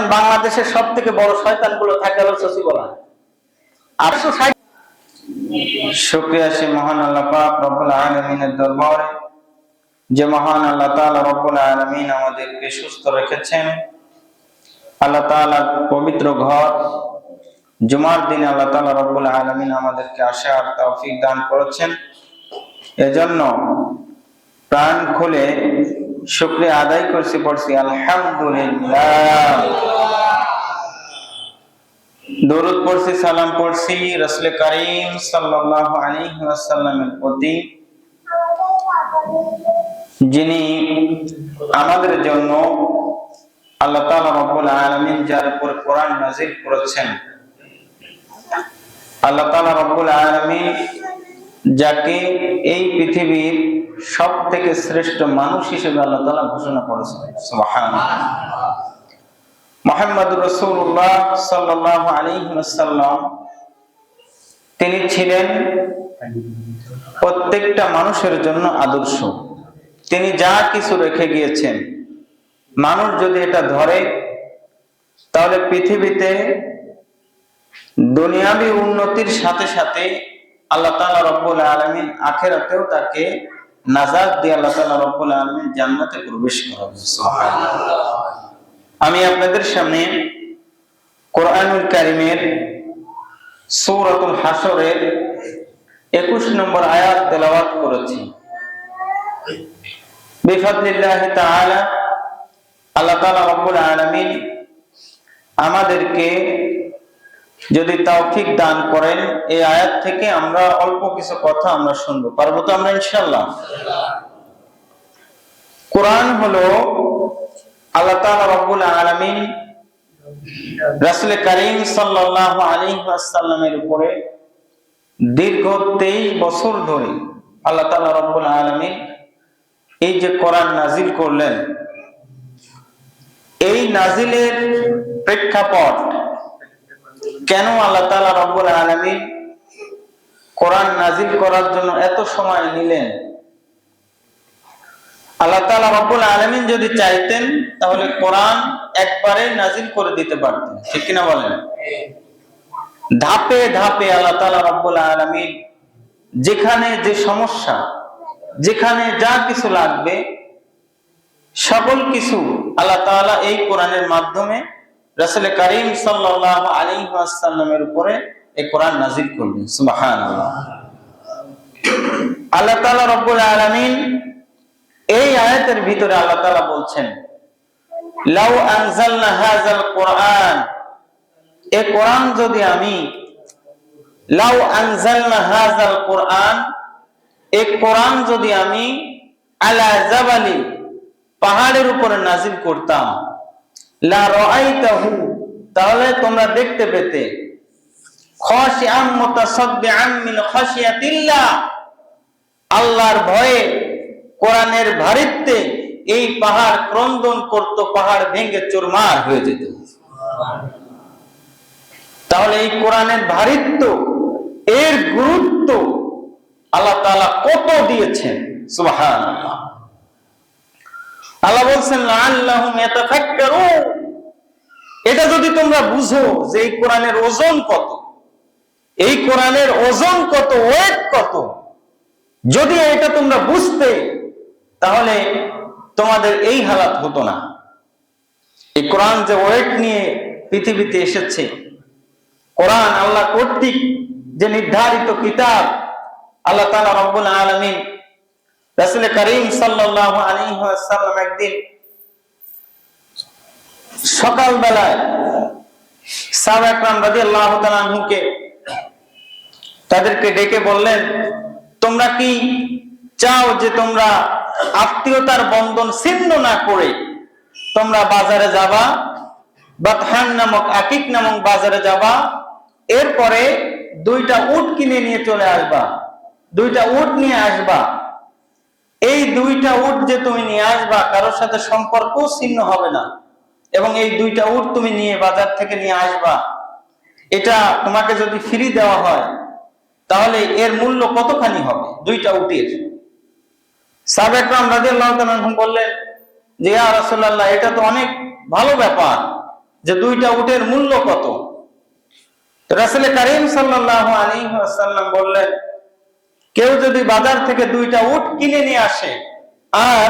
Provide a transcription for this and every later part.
ধরেন বাংলাদেশের সব থেকে বড় শয়তানগুলো থাকে হলো শশীকলা আটশো ষাট শুক্রিয়া মহান আলমিনের দরবারে, যে মহান আল্লাহ রব্বুল আলমিন আমাদেরকে সুস্থ রেখেছেন। আল্লাহ পবিত্র ঘর, জুমার দিনে আল্লাহ তাআলা রব্বুল আলমিন আমাদেরকে দান করেছেন। এজন্য প্রাণ খুলে শুক্রিয়া আদায় করছি, পড়ছি, আলহামদুলিল্লাহ। দরুদ পড়ছি, সালাম পড়ছি, রসুল করিম সাল্লাল্লাহু আলাইহি ওয়াসাল্লামের প্রতি, যিনি আমাদের জন্য আল্লাহ তাআলা রব্বুল আলামিন যার উপর কোরআন নাযিল করেছেন, আল্লাহ তাআলা রব্বুল আলামিন যাকে এই পৃথিবীর সব থেকে শ্রেষ্ঠ মানুষ হিসেবে আল্লাহ তাআলা ঘোষণা করেছেন। মোহাম্মদ রসুল্লাহ সাল্লাহ আলিহাসাল্লাম তিনি ছিলেন প্রত্যেকটা মানুষের জন্য আদর্শ। তিনি যা কিছু রেখে গিয়েছেন, মানুষ যদি এটা ধরে, তাহলে পৃথিবীতে দুনিয়াবি উন্নতির সাথে সাথে আল্লাহ তালা রব্বুল আলমিন আখেরাতেও তাকে নাজাদ দিয়ে আল্লাহ তালা রব্বুল আলমিন জান্নাতে প্রবেশ করাবে, সুবহানাল্লাহ। আমি আপনাদের সামনে কোরআনুল কারিমের সৌরাতুল হাসরের একুশ নম্বর আয়াত তেলাওয়াত করেছি বিফাদলিল্লাহি তাআলা, আল্লাহ তাআলা রব্বুল আলামিন আমাদেরকে যদি তৌফিক দান করেন, এই আয়াত থেকে আমরা অল্প কিছু কথা আমরা শুনব। পারব তো আমরা ইনশাআল্লাহ? কোরআন হলো আল্লাহ তাআলা রব্বুল আলামিন রাসূল করিম সাল্লাল্লাহু আলাইহি ওয়াসাল্লামের উপরে দীর্ঘ 23 বছর ধরে আল্লাহ তাআলা রব্বুল আলামিন এই যে কোরআন নাজিল করলেন, এই নাজিলের প্রেক্ষাপট কেন আল্লাহ তাআলা রব্বুল আলামিন কোরআন নাজিল করার জন্য এত সময় নিলেন? আল্লাহ তাআলা রব্বুল আলামিন যদি চাইতেন, তাহলে কোরআন একবারে নাজিল করে দিতে পারতেন। ঠিক কিনা বলেন? ধাপে ধাপে আল্লাহ তাআলা রব্বুল আলামিন যেখানে যে সমস্যা, যেখানে যা কিছু লাগবে, সকল কিছু আল্লাহ তাআলা এই কোরআনের মাধ্যমে রাসূল করিম ওয়াসাল্লামের উপরে এই কোরআন করলেন আল্লাহ রব্বুল এই আয়াতের ভিতরে আল্লাহ বলছেন, লাউ আনজালনা হাযাল কোরআন। এই কোরআন যদি আমি, লাউ আনজালনা হাযাল কোরআন। এই কোরআন যদি আমি আলা জাবালি পাহাড়ের উপরে নাজিল করতাম লা রাআইতাহু, তাহলে তোমরা দেখতে পেতে। খাশিআম মুতাসাদ্দিআন মিন খাশিয়াতিল্লাহ। আল্লাহর ভয়ে কোরআনের ভারিত্বে এই পাহাড় ক্রন্দন করত, পাহাড় ভেঙে চুরমার হয়ে যেত। তাহলে এই কোরআনের ভারিত্ব, এর গুরুত্ব আল্লাহ তাআলা কত দিয়েছেন? সুবহানাল্লাহ। আল্লাহ বলছেন এটা যদি তোমরা বুঝো যে এই কোরআনের ওজন কত, এই কোরআনের ওজন কত ওয়েট কত, যদি এটা তোমরা বুঝতে, তাহলে তোমাদের এই হালাত হতো না। এই কোরআন যে ওয়েট নিয়ে পৃথিবীতে এসেছে, কোরআন আল্লাহ কর্তৃক যে নির্ধারিত কিতাব, আল্লাহ তাআলা রব্বুল আলামিন রাসূল করিম সাল্লাল্লাহু আলাইহি ওয়াসাল্লাম একদিন সকাল বেলায় সাহাবা একরাম রাদিয়াল্লাহু তাআলা আনহুকে তাদেরকে ডেকে বললেন, তোমরা কি চাও যে তোমরা আত্মীয়তার বন্ধন ছিন্ন না করে তোমরা বাজারে যাবা? বাতহান নামক আকিক নামক বাজারে যাবা? এরপরে দুইটা উট কিনে নিয়ে চলে আসবা। দুইটা উট নিয়ে আসবা। এই দুইটা উট যে তুমি নিয়ে আসবা, কারোর সাথে সম্পর্ক ছিন্ন হবে না। এবং এই দুইটা উট তুমি নিয়ে বাজার থেকে নিয়ে আসবা। এটা তোমাকে যদি ফ্রি দেওয়া হয়, তাহলে এর মূল্য কতখানি হবে দুইটা উটের? সাবেকরাম রাজি আল্লাহ বললেন যে, ইয়া এটা তো অনেক ভালো ব্যাপার যে দুইটা উটের মূল্য কত? রাসুল করিম সাল্লাহ আলী সাল্লাম বললেন কেউ যদি বাজার থেকে দুইটা উট কিনে নিয়ে আসে, আর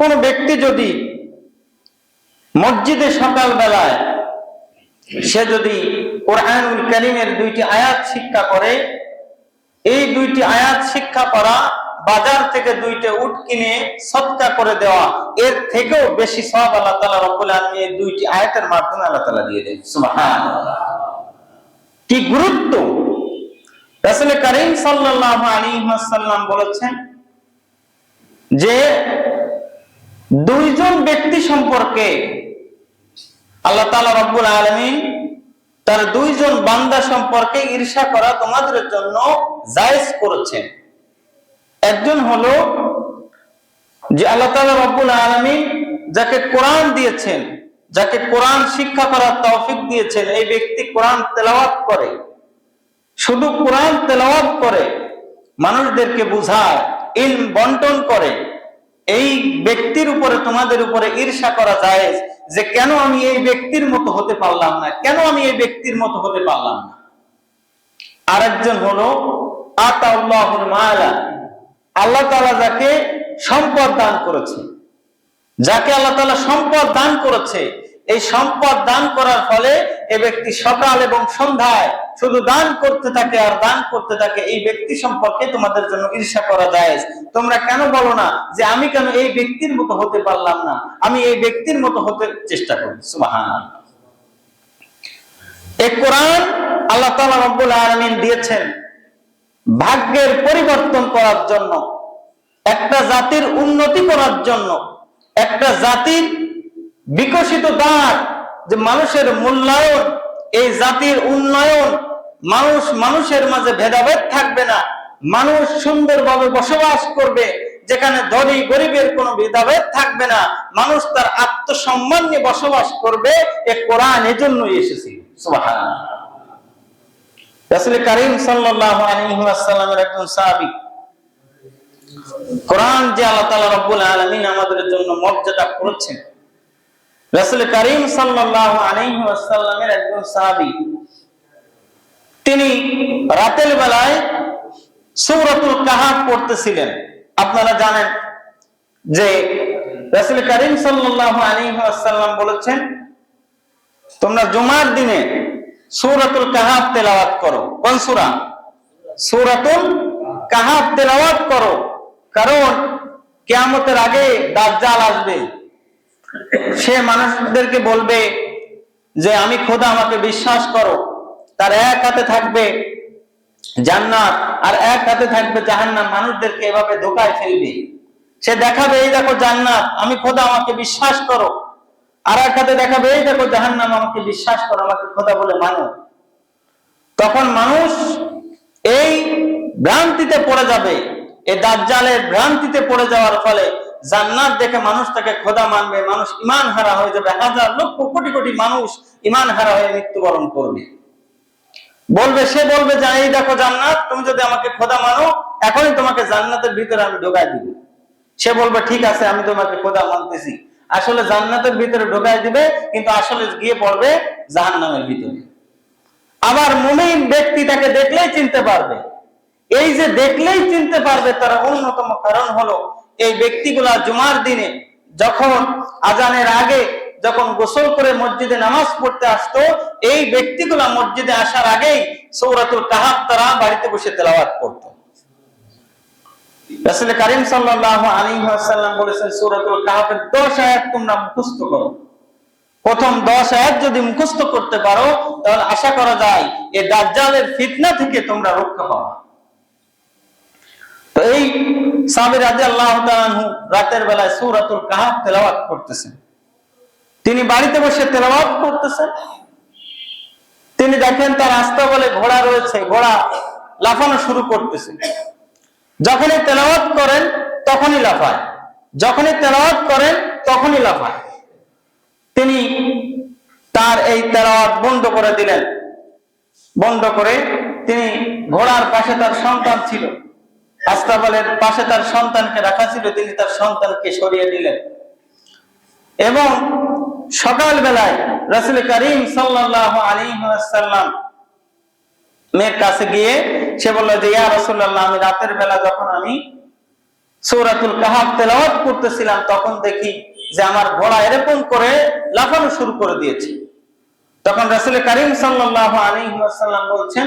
কোন ব্যক্তি যদি মসজিদে সকাল বেলায় সে যদি কোরআনুল করিমের দুইটি আয়াত শিক্ষা করে, এই দুইটি আয়াত শিক্ষা করা, বাজার থেকে দুইটা উট কিনে সৎকা করে দেওয়া, এর থেকেও বেশি সব আল্লাহ তালা রব্বুল আলমী এই দুইটি আয়াতের মাধ্যমে আল্লাহ তালা দিয়ে সুবহানাল্লাহ। কি গুরুত্ব রাসুল করিম সাল্লাহ আলী সাল্লাম বলেছেন যে দুইজন ব্যক্তি সম্পর্কে আল্লাহ তালা রব্বুল আলমিন তার দুইজন বান্দা সম্পর্কে ঈর্ষা করা তোমাদের জন্য জায়েজ করেছেন। একজন হলো যে আল্লাহ তালা রব্বুল আলমিন যাকে কোরআন দিয়েছেন, যাকে কোরআন শিক্ষা করার তৌফিক দিয়েছেন, এই ব্যক্তি কোরআন তেলাওয়াত করে। শুধু কোরআন তেলাওয়াত করে, মানুষদেরকে বুঝায় ইল বন্টন করে, এই ব্যক্তির উপরে, তোমাদের উপরে ঈর্ষা করা যায় যে কেন আমি এই ব্যক্তির মতো হতে পারলাম না? কেন আমি এই ব্যক্তির মতো হতে পারলাম না? আরেকজন হলো, আতাউল্লাহুল মালা। আল্লাহ তাআলা যাকে সম্পদ দান করেছে। যাকে আল্লাহ তাআলা সম্পদ দান করেছে এই সম্পদ দান করার ফলে এ ব্যক্তি সকাল এবং সন্ধ্যায় শুধু দান করতে থাকে আর দান করতে থাকে, এই ব্যক্তি সম্পর্কে তোমাদের জন্য ঈর্ষা করা যায় তোমরা কেন বলো না যে আমি কেন এই ব্যক্তির মতো হতে পারলাম না? আমি এই ব্যক্তির মতো হতে চেষ্টা করি। সুবহানাল্লাহ। এই কোরআন আল্লাহ তাআলা রব্বুল আলামিন দিয়েছেন ভাগ্যের পরিবর্তন করার জন্য, একটা জাতির উন্নতি করার জন্য, একটা জাতির বিকশিত দ্বার যে মানুষের মূল্যায়ন, এই জাতির উন্নয়ন, মানুষ মানুষের মাঝে ভেদাভেদ থাকবে না। মানুষ সুন্দরভাবে বসবাস করবে, যেখানে ধনী গরিবের কোনো ভেদাভেদ থাকবে না। মানুষ তার আত্মসম্মান নিয়ে বসবাস করবে, এ কোরআন এজন্যই এসেছে। সুবহানাল্লাহ। রাসূল করিম ওয়াসাল্লামের একজন সাহাবী, কোরআন যে আল্লাহ তাআলা রব্বুল আলামিন আমাদের জন্য মর্যাদা করেছেন রাসূল করিম সাল্লাল্লাহু আলাইহি ওয়াসাল্লামের একজন সাহাবী, তিনি রাতের বেলায় সূরাতুল কাহাফ পড়তেছিলেন। আপনারা জানেন যে রাসূল করিম সাল্লাল্লাহু আলাইহি ওয়াসাল্লাম বলেছেন, তোমরা জুমার দিনে সূরাতুল কাহাফ তেলাওয়াত করো। কোন সূরা? সূরাতুল কাহাফ তেলাওয়াত করো। কারণ কিয়ামতের আগে দাজ্জাল আসবে। সে মানুষদেরকে বলবে যে, আমি খোদা, আমাকে বিশ্বাস করো। তার এক হাতে থাকবে জান্নাত, আর এক হাতে থাকবে জাহান্নাম। মানুষদেরকে এভাবে ধোকায় ফেলবে। সে দেখাবে, এই দেখো জান্নাত, আমি খোদা, আমাকে বিশ্বাস করো। আর এক হাতে দেখাবে, এই দেখো জাহান্নাম, আমাকে বিশ্বাস করো, আমাকে খোদা বলে মানো। তখন মানুষ এই ভ্রান্তিতে পড়ে যাবে। এই দাজ্জালের ভ্রান্তিতে পড়ে যাওয়ার ফলে জান্নাত দেখে মানুষ তাকে খোদা মানবে, মানুষ ইমান হারা হয়ে যাবে। হাজার লক্ষ কোটি কোটি মানুষ ইমান হারা হয়ে মৃত্যুবরণ করবে। বলবে, সে বলবে যে, এই দেখো জান্নাত, তুমি যদি আমাকে খোদা মানো, এখনই তোমাকে জান্নাতের ভিতরে আমি ঢোকাই দিব। সে বলবে, ঠিক আছে, আমি তোমাকে খোদা মানতেছি। আসলে জান্নাতের ভিতরে ঢোকাই দিবে, কিন্তু আসলে গিয়ে পড়বে জাহান্নামের ভিতরে। আবার মুমিন ব্যক্তি তাকে দেখলেই চিনতে পারবে। এই যে দেখলেই চিনতে পারবে, তার অন্যতম কারণ হলো এই ব্যক্তিগুলা জুমার দিনে যখন আজানের আগে যখন গোসল করে মসজিদে নামাজ পড়তে আসতো, এই ব্যক্তিগুলা মসজিদে আসার আগেই সৌরাতুল কাহাব তারা বাড়িতে বসে তেলাওয়াত করতো। বলেছেন, সূরাতুল কাহাফের 10 আয়াত তোমরা করো। প্রথম 10 আয়াত যদি মুখস্থ করতে পারো, তাহলে আশা করা যায় এই দাজ্জালের ফিতনা থেকে তোমরা রক্ষা পাবে। তো এই রাদিয়াল্লাহু তাআলা আনহু রাতের বেলায় সূরাতুল কাহাফ তেলাওয়াত করতেছেন। তিনি বাড়িতে বসে তেলাওয়াত করতেছেন। তিনি দেখেন তার আস্তা বলে ঘোড়া রয়েছে, ঘোড়া লাফানো শুরু করতেছে। যখনই তেলাওয়াত করেন তখনই লাফায়। যখনই তেলাওয়াত করেন তখনই লাফায়। তিনি তার এই তেলাওয়াত বন্ধ করে দিলেন। বন্ধ করে তিনি ঘোড়ার পাশে তার সন্তান ছিল। আস্তাবলের পাশে তার সন্তানকে রাখা ছিল, তিনি তার সন্তানকে সরিয়ে দিলেন এবং সকাল বেলায় রাসুল করিম সাল্লাহ আলী সাল্লাম মেয়ের কাছে গিয়ে সে বলল যে, ইয়া রসুল্লাহ আমি রাতের বেলা যখন আমি সৌরাতুল কাহাব তেলাওয়াত করতেছিলাম, তখন দেখি যে আমার ঘোড়া এরকম করে লাফানো শুরু করে দিয়েছে। তখন রাসুল করিম সাল্লাহ আলী সাল্লাম বলছেন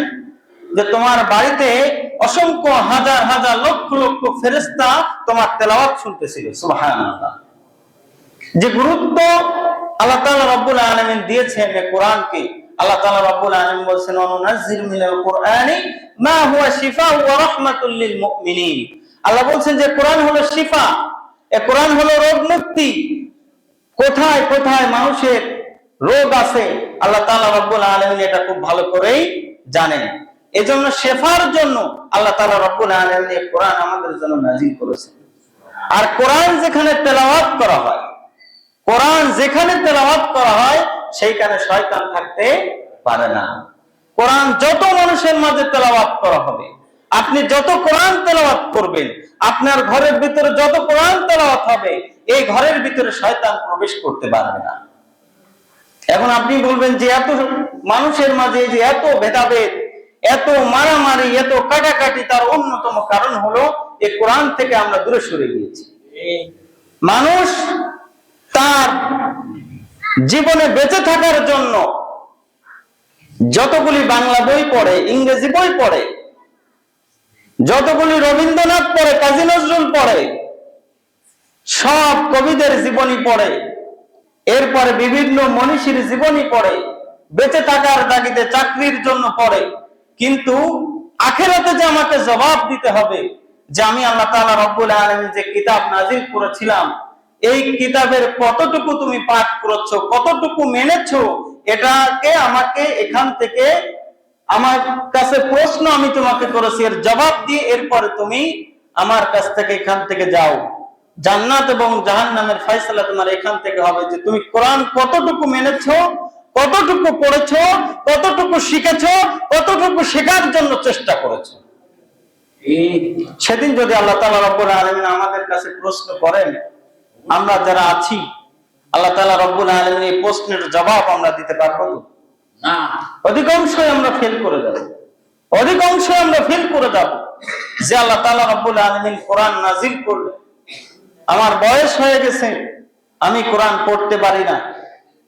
যে তোমার বাড়িতে অসংখ্য হাজার হাজার লক্ষ লক্ষ ফেরেস্তা তোমার তেলাওয়াত শুনতেছিল যে গুরুত্ব আল্লাহ তাআলা রব্বুল আলামিন দিয়েছেন কোরআনকে, আল্লাহ তাআলা রব্বুল মা হুয়া শিফা আল্লাহ বলছেন যে কোরআন হলো শিফা এই কোরআন হলো রোগ মুক্তি। কোথায় কোথায় মানুষের রোগ আছে? আল্লাহ তাআলা রব্বুল আলামিন এটা খুব ভালো করেই জানেন। এজন্য শেফার জন্য আল্লাহ তাআলা রব্বুল আলামিন এই কোরআন আমাদের জন্য নাজিল করেছেন। আর কোরআন যেখানে তেলাওয়াত করা হয়, কোরআন যেখানে তেলাওয়াত করা হয়, সেইখানে শয়তান থাকতে পারে না। কোরআন যত মানুষের মাঝে তেলাওয়াত করা হবে, আপনি যত কোরআন তেলাওয়াত করবেন, আপনার ঘরের ভিতরে যত কোরআন তেলাওয়াত হবে, এই ঘরের ভিতরে শয়তান প্রবেশ করতে পারবে না। এখন আপনি বলবেন যে এত মানুষের মাঝে যে এত ভেদাভেদ এত মারামারি, এত কাটাকাটি তার অন্যতম কারণ হলো এই কোরআন থেকে আমরা দূরে সরে গিয়েছি। মানুষ তার জীবনে বেঁচে থাকার জন্য যতগুলি বাংলা বই পড়ে, ইংরেজি বই পড়ে, যতগুলি রবীন্দ্রনাথ পড়ে, কাজী নজরুল পড়ে, সব কবিদের জীবনী পড়ে, এরপরে বিভিন্ন মনীষীর জীবনী পড়ে, বেঁচে থাকার দাগিতে চাকরির জন্য পড়ে কিন্তু আখেরাতে যে আমাকে জবাব দিতে হবে, যে আমি আল্লাহ তাআলা রব্বুল আলামিন যে কিতাব নাজিল করেছিলাম, এই কিতাবের কতটুকু তুমি পাঠ করেছ, কতটুকু মেনেছো, এটাকে আমাকে এখান থেকে আমার কাছে প্রশ্ন আমি তোমাকে করেছি, এর জবাব দিয়ে এরপরে তুমি আমার কাছ থেকে এখান থেকে যাও। জান্নাত এবং জাহান্নামের ফয়সালা তোমার এখান থেকে হবে যে তুমি কোরআন কতটুকু মেনেছো কতটুকু পড়েছ কতটুকু শিখেছ কতটুকু শেখার জন্য চেষ্টা করেছ? সেদিন যদি আল্লাহ তাআলা রব্বুল আলামিন আমাদের কাছে প্রশ্ন করেন আমরা যারা আছি আল্লাহ তালা রব্বুল আলামিন এই প্রশ্নের জবাব আমরা দিতে পারব না। অধিকাংশই আমরা ফেল করে যাব। অধিকাংশ আমরা ফেল করে যাব। যে আল্লাহ তালা রব্বুল আলামিন কোরআন নাজিল করলে আমার বয়স হয়ে গেছে আমি কোরআন পড়তে পারি না।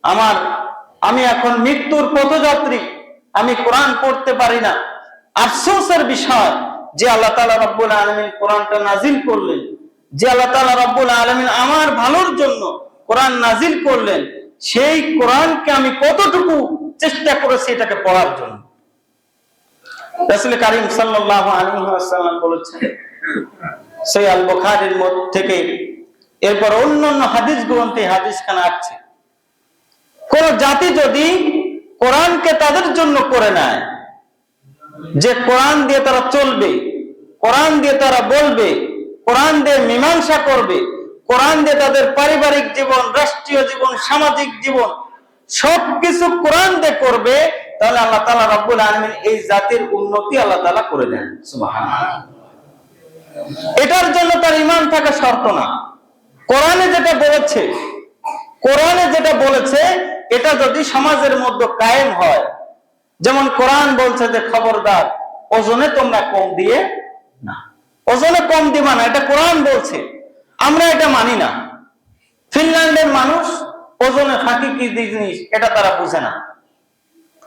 আমার আমি এখন মৃত্যুর পথযাত্রী। আমি কোরআন পড়তে পারি না। আফসোসের বিষয় যে আল্লাহ তাআলা রব্বুল আলামিন কোরআনটা নাজিল করলেন। যে আল্লাহ তাআলা রব্বুল আলামিন আমার ভালোর জন্য কোরআন নাজিল করলেন, সেই কোরআনকে আমি কতটুকু চেষ্টা করেছি এটাকে পড়ার জন্য। রাসূল কারীম সাল্লাল্লাহু আলাইহি ওয়াসাল্লাম বলেছেন সেই আল বুখারীর মধ্যে থেকে এরপর অন্য অন্য হাদিস গ্রন্থে হাদিস খানা আছে। কোন জাতি যদি কোরআনকে তাদের জন্য করে নেয়, যে কোরআন দিয়ে তারা চলবে, কোরআন দিয়ে তারা বলবে, কোরআন দিয়ে মীমাংসা করবে, কোরআন দিয়ে তাদের পারিবারিক জীবন, রাষ্ট্রীয় জীবন, সামাজিক জীবন, সবকিছু কোরআন দিয়ে করবে, তাহলে আল্লাহ তালা রব্বুল আলামিন এই জাতির উন্নতি আল্লাহ তাআলা করে দেন। এটার জন্য তার ইমান থাকা শর্ত না। কোরআনে যেটা বলেছে, কোরআনে যেটা বলেছে এটা যদি সমাজের মধ্যে কায়েম হয়, যেমন কোরআন বলছে যে, খবরদার, ওজনে তোমরা কম দিয়ে না। ওজনে কম দিবা না এটা কোরআন বলছে। আমরা এটা মানি না। ফিনল্যান্ডের মানুষ ওজনে ফাঁকি কি জিনিস, এটা তারা বুঝে না।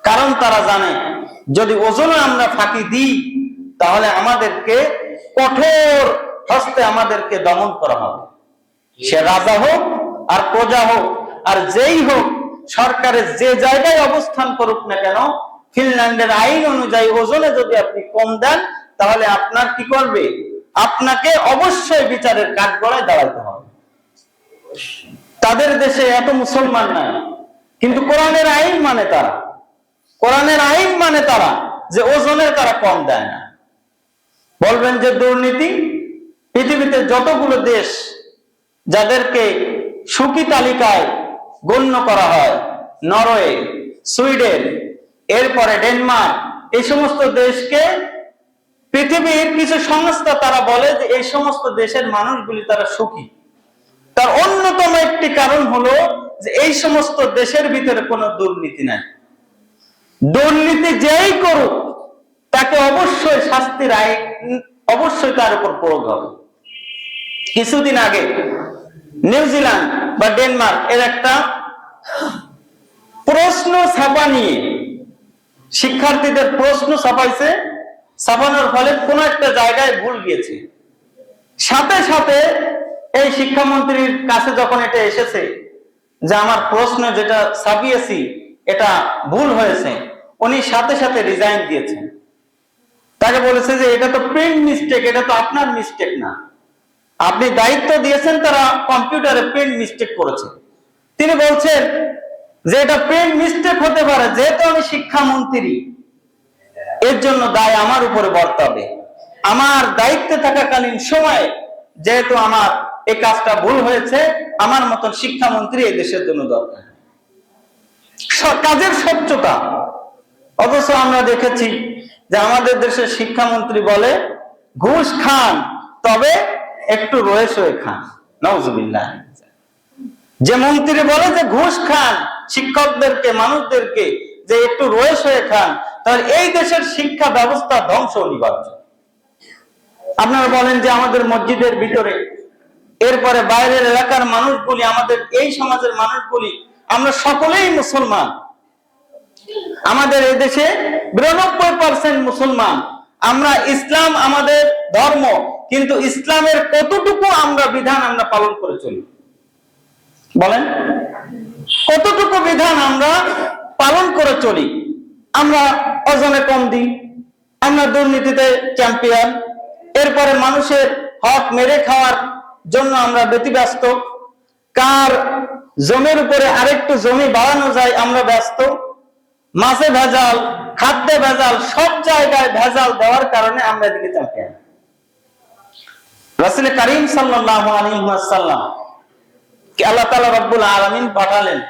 কারণ তারা জানে, যদি ওজনে আমরা ফাঁকি দিই, তাহলে আমাদেরকে কঠোর হস্তে আমাদেরকে দমন করা হবে। সে রাজা হোক আর প্রজা হোক, আর যেই হোক সরকারের যে জায়গায় অবস্থান করুক না কেন, ফিনল্যান্ডের আইন অনুযায়ী ওজনে যদি আপনি কম দেন, তাহলে আপনার কি করবে? আপনাকে অবশ্যই বিচারের কাঠগড়ায় দাঁড়াতে হবে। তাদের দেশে এত মুসলমান নাই। কিন্তু কোরআনের আইন মানে তারা। কোরআনের আইন মানে তারা যে ওজনের তারা কম দেয় না। বলবেন যে দুর্নীতি, পৃথিবীতে যতগুলো দেশ যাদেরকে সুখী তালিকায় গণ্য করা হয়। নরওয়ে, সুইডেন, এরপরে ডেনমার্ক, এই সমস্ত দেশকে পৃথিবীর কিছু সংস্থা তারা বলে যে এই সমস্ত দেশের মানুষগুলি তারা সুখী। তার অন্যতম একটি কারণ হলো যে এই সমস্ত দেশের ভিতরে কোনো দুর্নীতি নাই। দুর্নীতি যেই করুক, তাকে অবশ্যই শাস্তির আইন, অবশ্যই তার উপর প্রয়োগ হবে। কিছুদিন আগে নিউজিল্যান্ড বা ডেনমার্ক, এর একটা প্রশ্ন ছাপা নিয়ে শিক্ষার্থীদের প্রশ্ন ছাপাইছে। ছাপানোর ফলে কোন একটা জায়গায় ভুল গিয়েছে। সাথে সাথে এই শিক্ষামন্ত্রীর কাছে যখন এটা এসেছে যে আমার প্রশ্ন যেটা ছাপিয়েছি, এটা ভুল হয়েছে, উনি সাথে সাথে রিজাইন দিয়েছেন। তাকে বলেছে যে এটা তো প্রিন্ট মিস্টেক এটা তো আপনার মিস্টেক না। আপনি দায়িত্ব দিয়েছেন, তারা কম্পিউটারে প্রিন্ট মিস্টেক করেছে। তিনি বলছেন যে এটা প্রিন্ট মিস্টেক হতে পারে, যেহেতু আমি শিক্ষামন্ত্রী, এর জন্য দায় আমার উপরে বর্তাবে। আমার দায়িত্বে থাকাকালীন সময়ে যেহেতু আমার এই কাজটা ভুল হয়েছে, আমার মতন শিক্ষামন্ত্রী এই দেশের জন্য দরকার। কাজের স্বচ্ছতা। অথচ আমরা দেখেছি যে আমাদের দেশের শিক্ষামন্ত্রী বলে, ঘুষ খান, তবে একটু রয়ে সয়ে খান নজবিল্লাহ যে মন্ত্রী বলে যে ঘুষ খান শিক্ষকদেরকে, মানুষদেরকে, যে একটু রয়ে সয়ে খান তাহলে এই দেশের শিক্ষা ব্যবস্থা ধ্বংস অনিবার্য আপনারা বলেন যে আমাদের মসজিদের ভিতরে, এরপরে বাইরের এলাকার মানুষগুলি, আমাদের এই সমাজের মানুষগুলি, আমরা সকলেই মুসলমান। আমাদের এই দেশে বিরানব্বই পার্সেন্ট মুসলমান। আমরা ইসলাম আমাদের ধর্ম কিন্তু ইসলামের কতটুকু আমরা বিধান আমরা পালন করে চলি? বলেন। কতটুকু বিধান আমরা পালন করে চলি? আমরা ওজনে কম দিই, আমরা দুর্নীতিতে চ্যাম্পিয়ন, এরপরে মানুষের হক মেরে খাওয়ার জন্য আমরা ব্যতিব্যস্ত, কার জমির উপরে আরেকটু জমি বাড়ানো যায় আমরা ব্যস্ত, মাছে ভেজাল, খাদ্যে ভেজাল, সব জায়গায় ভেজাল দেওয়ার কারণে আমরা এদিকে চ্যাম্পিয়ন। রাসুল করিম কি আল্লাহ রব্বুল পাঠালেন।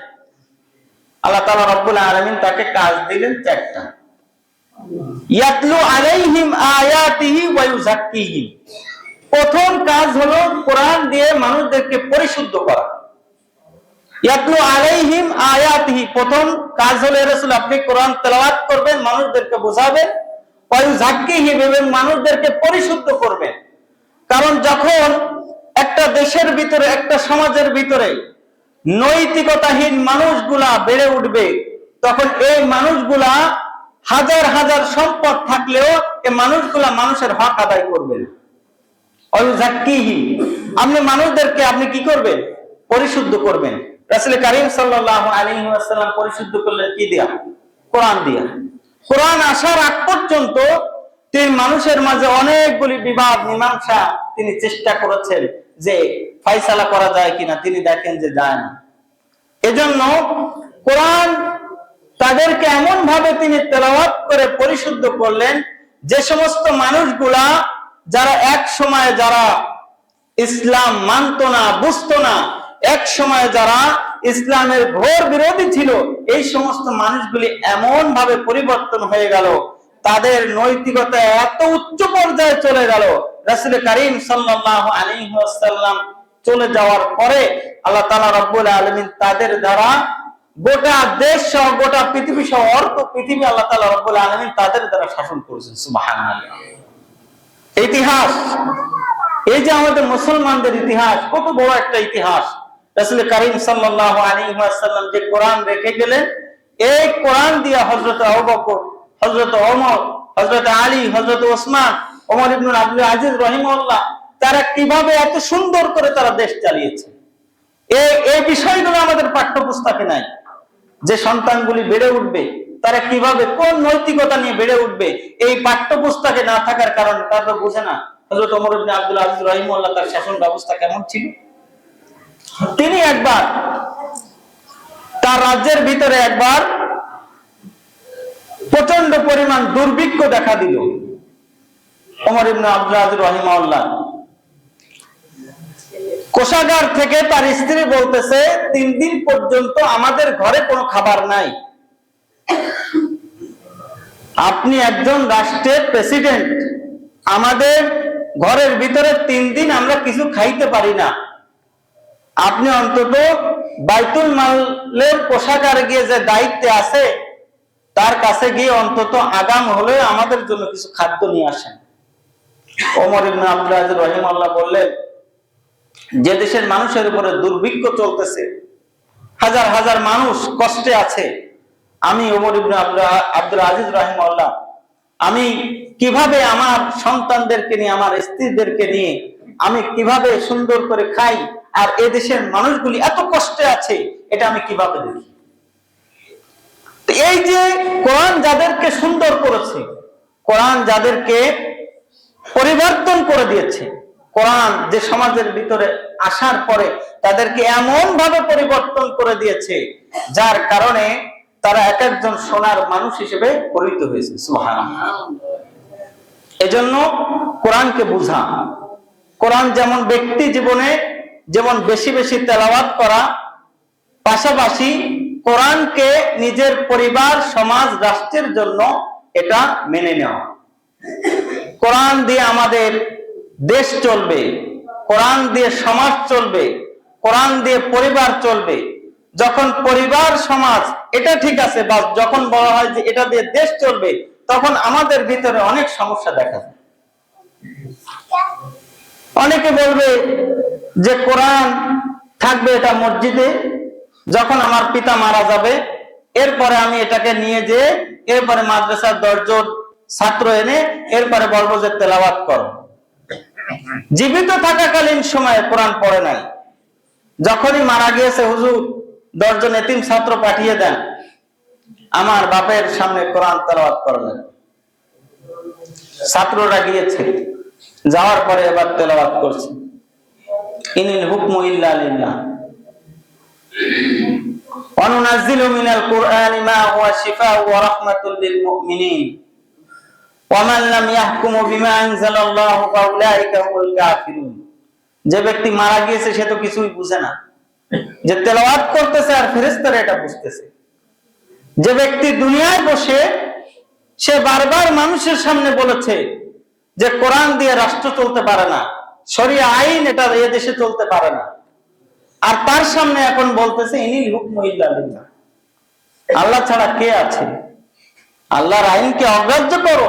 আল্লাহ রব্বুল তাকে কাজ দিলেন চারটা। ইয়াতলু আলাইহিম আয়াতিহি ওয়া ইউযাক্কিহিম। প্রথম কাজ হলো কোরআন দিয়ে মানুষদেরকে পরিশুদ্ধ করা। ইয়াতলু আলাইহিম আয়াতিহি। প্রথম কাজ হলো রাসূল, আপনি কোরআন তেলাওয়াত করবেন, মানুষদেরকে বোঝাবেন। ওয়া ইউযাক্কিহিম এবং মানুষদেরকে পরিশুদ্ধ করবেন। কারণ যখন একটা দেশের ভিতরে, একটা সমাজের ভিতরে নৈতিকতাহীন মানুষগুলা বেড়ে উঠবে, তখন এই মানুষগুলা হাজার হাজার সম্পদ থাকলেও এই মানুষগুলা মানুষের হক আদায় করবে আপনি মানুষদেরকে আপনি কি করবেন? পরিশুদ্ধ করবেন। রাসূল কারীম ওয়াসাল্লাম পরিশুদ্ধ করলেন কি দিয়া? কোরআন দিয়া। কোরআন আসার আগ পর্যন্ত তিনি মানুষের মাঝে অনেকগুলি বিবাদ, মীমাংসা তিনি চেষ্টা করেছেন যে ফাইসালা করা যায় কিনা। তিনি দেখেন যে যায় না। এজন্য কোরআন তাদেরকে এমন ভাবে তিনি তেলাওয়াত করে পরিশুদ্ধ করলেন যে সমস্ত মানুষগুলা যারা এক সময় যারা ইসলাম মানত না, বুঝতো না, এক সময় যারা ইসলামের ঘোর বিরোধী ছিল, এই সমস্ত মানুষগুলি এমন ভাবে পরিবর্তন হয়ে গেল তাদের নৈতিকতা এত উচ্চ পর্যায়ে চলে গেল। রাসুল করিম সাল্লাহ আলিহাসাল্লাম চলে যাওয়ার পরে আল্লাহ তালা রব্বুল আলমিন তাদের দ্বারা গোটা দেশ সহ, গোটা পৃথিবী সহ, অর্থ পৃথিবী আল্লাহ তালা রব্বুল আলমিন তাদের দ্বারা শাসন করেছেন। সুবহানাল্লাহ। ইতিহাস। এই যে আমাদের মুসলমানদের ইতিহাস, কত বড় একটা ইতিহাস। রাসুল করিম সাল্লাহ আলিহাসাল্লাম যে কোরআন রেখে গেলেন, এই কোরআন দিয়ে হজরত আবকর হজরত ওমর হজরত আলী হজরত ওসমান, ওমর ইবনুল আব্দুল আজিজ রহিমউল্লাহ তারা কীভাবে এত সুন্দর করে তারা দেশ চালিয়েছে? এই বিষয়গুলো আমাদের পাঠ্যপুস্তকে নাই। যে সন্তানগুলি বেড়ে উঠবে, তারা কীভাবে, কোন নৈতিকতা নিয়ে বেড়ে উঠবে, এই পাঠ্যপুস্তকে না থাকার কারণে তারা তো বুঝে না। হজরত ওমর ইবনে আব্দুল আজিজ রহিমউল্লাহ তার শাসন ব্যবস্থা কেমন ছিল? তিনি একবার তার রাজ্যের ভিতরে একবার প্রচণ্ড পরিমাণ দুর্ভিক্ষ দেখা দিল। ওমর ইবনে আব্দুল রহিমাউল্লাহ কোষাগার থেকে তার স্ত্রী বলতেছে, তিন দিন পর্যন্ত আমাদের ঘরে কোনো খাবার নাই। আপনি একজন রাষ্ট্রের প্রেসিডেন্ট। আমাদের ঘরের ভিতরে তিন দিন আমরা কিছু খাইতে পারি না। আপনি অন্তত বাইতুল মালের পোশাকারে গিয়ে যে দায়িত্বে আছে তার কাছে গিয়ে অন্তত আগাম হলে আমাদের জন্য কিছু খাদ্য নিয়ে আসেন। ওমর ইবনে আব্দুল আজিজ রহিমাল্লাহ বললেন, যে দেশের মানুষের উপরে দুর্ভিক্ষ চলতেছে, হাজার হাজার মানুষ কষ্টে আছে, আমি ওমর ইবনে আব্দুল আজিজ রহিমাল্লাহ আমি কীভাবে আমার সন্তানদেরকে নিয়ে, আমার স্ত্রীদেরকে নিয়ে, আমি কীভাবে সুন্দর করে খাই, আর এ দেশের মানুষগুলি এত কষ্টে আছে, এটা আমি কীভাবে দেখি? এই যে কোরআন যাদেরকে সুন্দর করেছে, কোরআন যাদেরকে পরিবর্তন করে দিয়েছে, কোরআন যে সমাজের ভিতরে আসার পরে তাদেরকে এমন ভাবে পরিবর্তন করে দিয়েছে, যার কারণে তারা এক একজন সোনার মানুষ হিসেবে পরিণত হয়েছে এজন্য কোরআনকে বুঝা। কোরআন যেমন ব্যক্তি জীবনে যেমন বেশি বেশি তেলাওয়াত করা, পাশাপাশি কোরআনকে নিজের পরিবার, সমাজ, রাষ্ট্রের জন্য এটা মেনে নেওয়া। কোরআন দিয়ে আমাদের দেশ চলবে, কোরআন দিয়ে সমাজ চলবে, কোরআন দিয়ে পরিবার চলবে। যখন পরিবার, সমাজ, এটা ঠিক আছে বা যখন বলা হয় যে এটা দিয়ে দেশ চলবে, তখন আমাদের ভিতরে অনেক সমস্যা দেখা যায়। অনেকে বলবে যে কোরআন থাকবে এটা মসজিদে যখন আমার পিতা মারা যাবে, এরপরে আমি এটাকে নিয়ে যে এরপরে মাদ্রাসার দশজন ছাত্র এনে এরপরে বলব যে তেলাওয়াত করো। জীবিত থাকাকালীন সময়ে কোরআন পড়ে নাই। যখনই মারা গিয়েছে হুজুর, দশজন এতিম ছাত্র পাঠিয়ে দেন। আমার বাপের সামনে কোরআন তেলাওয়াত করলেন ছাত্ররা গিয়েছে। যাওয়ার পরে এবার তেলাওয়াত করছে। ইনিল হুকমু ইল্লা লিল্লাহ। وننزل من القرآن ما هو شفاء ورحمة للمؤمنين ومن لم يحكم بما أنزل الله فأولئك هم الكافرون যে ব্যক্তি মারা গিয়েছে সে তো কিছুই বুঝে না যে তেলাওয়াত করতেছে আর ফেরেস্তারা এটা বুঝতেছে যে ব্যক্তি দুনিয়ায় বসে সে বারবার মানুষের সামনে বলেছে যে কোরআন দিয়ে রাষ্ট্র চলতে পারে না সরিয়া আইন এটা এ দেশে চলতে পারে না আর তার সামনে এখন বলতেছে, ইনিল হুকম ইল্লা আল্লাহ ছাড়া কে আছে? আল্লাহর আইনকে অগ্রাহ্য করো,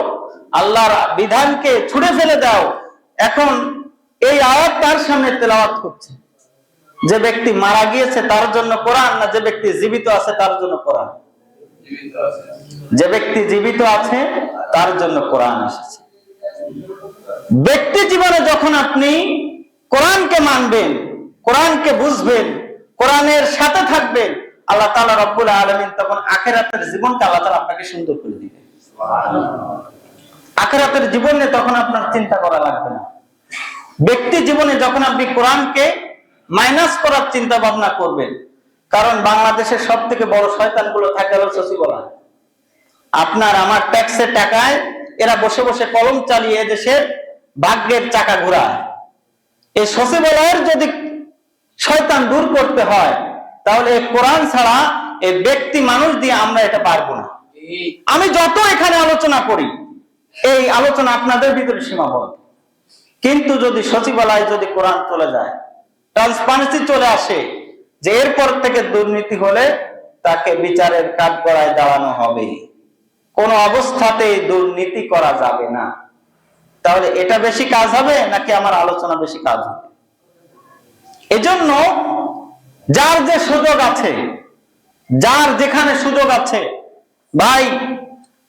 আল্লাহর বিধানকে ছুড়ে ফেলে দাও। এখন এই আয়াত তার সামনে তেলাওয়াত করছে। যে ব্যক্তি মারা গিয়েছে তার জন্য কোরআন না যে ব্যক্তি জীবিত আছে তার জন্য কোরআন? যে ব্যক্তি জীবিত আছে তার জন্য কোরআন এসেছে। ব্যক্তি জীবনে যখন আপনি কোরআনকে মানবেন কোরআনকে বুঝবেন, কোরআনের সাথে থাকবেন, আল্লাহ তাআলা রব্বুল আলামিন তখন আখেরাতের জীবনটা আল্লাহ তাআলা আপনাকে সুন্দর করে দিবেন। আখেরাতের জীবনে তখন আপনার চিন্তা করা লাগবে না। ব্যক্তি জীবনে যখন আপনি কোরআনকে মাইনাস করার চিন্তা ভাবনা করবেন, কারণ বাংলাদেশের সব থেকে বড় শয়তানগুলো থাকে হলো আপনার আমার ট্যাক্সের টাকায় এরা বসে বসে কলম চালিয়ে দেশের ভাগ্যের চাকা ঘোরায়। এই সচিবালয়ের যদি শয়তান দূর করতে হয়, তাহলে কোরআন ছাড়া এই ব্যক্তি মানুষ দিয়ে আমরা এটা পারব না। আমি যত এখানে আলোচনা করি, এই আলোচনা আপনাদের ভিতরে সীমাবদ্ধ। কিন্তু যদি সচিবালয় যদি কোরআন চলে যায়, ট্রান্সপারেন্সি চলে আসে, যে এরপর থেকে দুর্নীতি হলে তাকে বিচারের কাঠ গড়ায় দাঁড়ানো হবে। কোন অবস্থাতেই দুর্নীতি করা যাবে না। তাহলে এটা বেশি কাজ হবে নাকি আমার আলোচনা বেশি কাজ হবে? এজন্য যার যে সুযোগ আছে, যার যেখানে সুযোগ আছে, ভাই,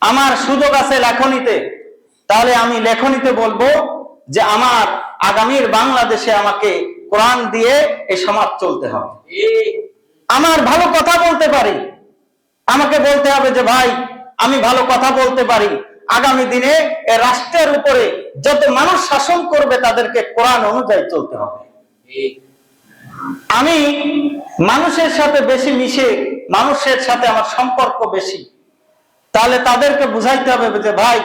আমার সুযোগ আছে লেখনীতে, তাহলে আমি লেখনীতে বলব যে আমার আগামীর বাংলাদেশে আমাকে কোরআন দিয়ে এই সমাজ চলতে হবে। আমার ভালো কথা বলতে পারি। আমাকে বলতে হবে যে, ভাই, আমি ভালো কথা বলতে পারি। আগামী দিনে রাষ্ট্রের উপরে যত মানুষ শাসন করবে, তাদেরকে কোরআন অনুযায়ী চলতে হবে। আমি মানুষের সাথে বেশি মিশে, মানুষের সাথে আমার সম্পর্ক বেশি। তাহলে তাদেরকে বুঝাইতে হবে যে, ভাই,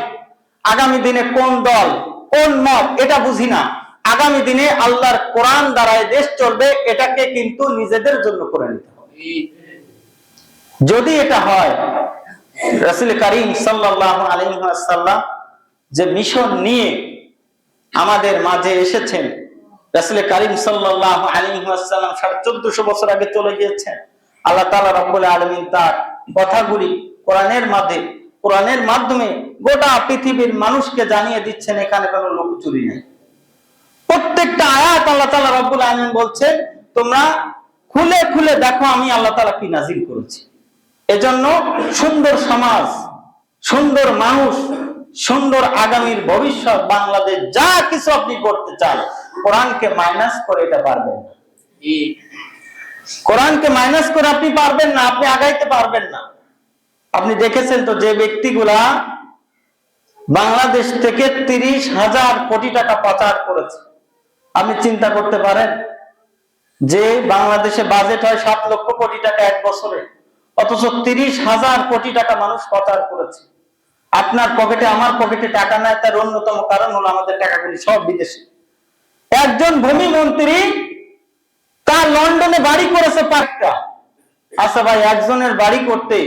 আগামী দিনে কোন দল, কোন মত, এটা বুঝি না। আগামী দিনে আল্লাহর কোরআন দ্বারায় দেশ চলবে, এটাকে কিন্তু নিজেদের জন্য করে নিতে হবে। যদি এটা হয়, রসুল করিম সাল্লাহ আলহাসাল্লাম যে মিশন নিয়ে আমাদের মাঝে এসেছেন রাসূল কারীম সাল্লাল্লাহু আলাইহি ওয়াসাল্লাম সাড়ে চোদ্দশো বছর আগে চলে গিয়েছেন। আল্লাহ তাআলা রব্বুল আলামিন তার কথাগুলি কোরআনের মাধ্যমে কোরআনের মাধ্যমে গোটা পৃথিবীর মানুষকে জানিয়ে দিচ্ছেন, এখানে কোনো লুকোচুরি নেই। প্রত্যেকটা আয়াত আল্লাহ তাআলা রব্বুল আলামিন বলছেন, তোমরা খুলে খুলে দেখো, আমি আল্লাহ তাআলা কি নাজিল করেছি। এজন্য সুন্দর সমাজ, সুন্দর মানুষ, সুন্দর আগামীর ভবিষ্যৎ, বাংলাদেশ যা কিছু আপনি করতে চান কোরআনকে মাইনাস করে এটা পারবেন না। কোরআনকে মাইনাস করে আপনি পারবেন না আপনি আগাইতে পারবেন না। আপনি দেখেছেন তো যে ব্যক্তিগুলা বাংলাদেশ থেকে তিরিশ হাজার কোটি টাকা পাচার করেছে। আপনি চিন্তা করতে পারেন যে বাংলাদেশে বাজেট হয় সাত লক্ষ কোটি টাকা এক বছরে অথচ তিরিশ হাজার কোটি টাকা মানুষ পাচার করেছে। আপনার পকেটে আমার পকেটে টাকা নেয় তার অন্যতম কারণ হলো আমাদের টাকাগুলি সব বিদেশে। একজন ভূমি মন্ত্রী তার লন্ডনে বাড়ি করেছে পাঁচটা। আচ্ছা ভাই একজনের বাড়ি করতে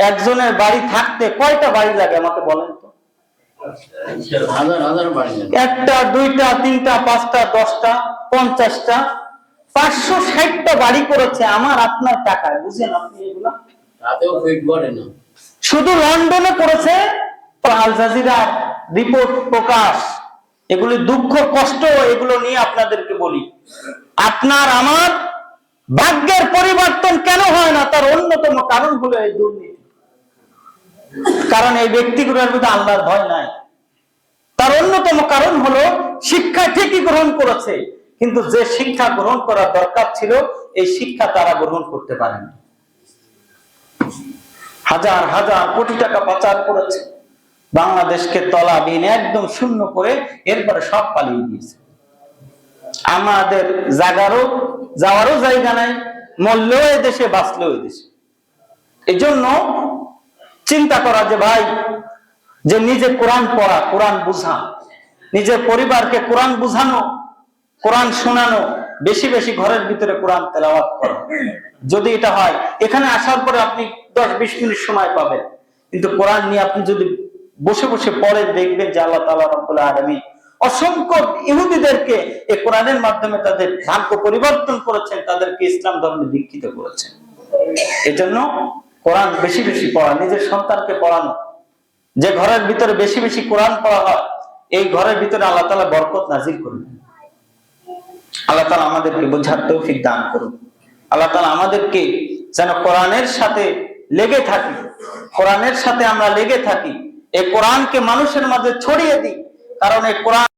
একজনের বাড়ি থাকতে কয়টা বাড়ি লাগে আমাকে বলেন তো? একটা দুইটা তিনটা পাঁচটা দশটা পঞ্চাশটা পাঁচশো ষাটটা বাড়ি করেছে আমার আপনার টাকায় বুঝেন আপনি এগুলা? শুধু লন্ডনে করেছে আল জাজিরার রিপোর্ট প্রকাশ। এগুলি দুঃখ, কষ্ট, এগুলো নিয়ে আপনাদেরকে বলি। আপনার, আমার ভাগ্যের পরিবর্তন কেন হয় না? তার অন্যতম কারণ হলো এই দুর্নীতি। কারণ এই ব্যক্তিগুলোর মধ্যে আল্লাহর ভয় নাই। তার অন্যতম কারণ হলো, শিক্ষা ঠিকই গ্রহণ করেছে, কিন্তু যে শিক্ষা গ্রহণ করার দরকার ছিল, এই শিক্ষা তারা গ্রহণ করতে পারেনি। হাজার হাজার কোটি টাকা পাচার করেছে। বাংলাদেশকে তলাবিহীন একদম শূন্য করে এরপরে সব পালিয়ে দিয়েছে আমাদের জাগারও, যাওয়ারও জায়গা নাই, মরলেও দেশে, বাঁচলেও দেশে। এই জন্য চিন্তা করা যে ভাই, যে নিজে কোরআন পড়া, কোরআন বুঝা, নিজের পরিবারকে কোরআন বুঝানো, কোরআন শোনানো, বেশি বেশি ঘরের ভিতরে কোরআন তেলাওয়াত করা। যদি এটা হয়, এখানে আসার পরে আপনি দশ বিশ মিনিট সময় পাবেন। কিন্তু কোরআন নিয়ে আপনি যদি বসে বসে পড়েন, দেখবেন যে আল্লাহ তালা রব্বুল আলমী অসংখ্য ইহুদিদেরকে এই কোরআনের মাধ্যমে তাদের ভাগ্য পরিবর্তন করেছেন, তাদেরকে ইসলাম ধর্মে দীক্ষিত করেছেন। এজন্য কোরআন বেশি বেশি পড়া, নিজের সন্তানকে পড়ানো, যে ঘরের ভিতরে বেশি বেশি কোরআন পড়া হয়, এই ঘরের ভিতরে আল্লাহ তালা বরকত নাজির করবেন। আল্লাহ তালা আমাদেরকে বোঝার তৌফিক দান করুন। আল্লাহ তালা আমাদেরকে যেন কোরআনের সাথে লেগে থাকি, কোরআনের সাথে আমরা লেগে থাকি এই কোরআনকে মানুষের মাঝে ছড়িয়ে দিই। কারণ এই কোরআন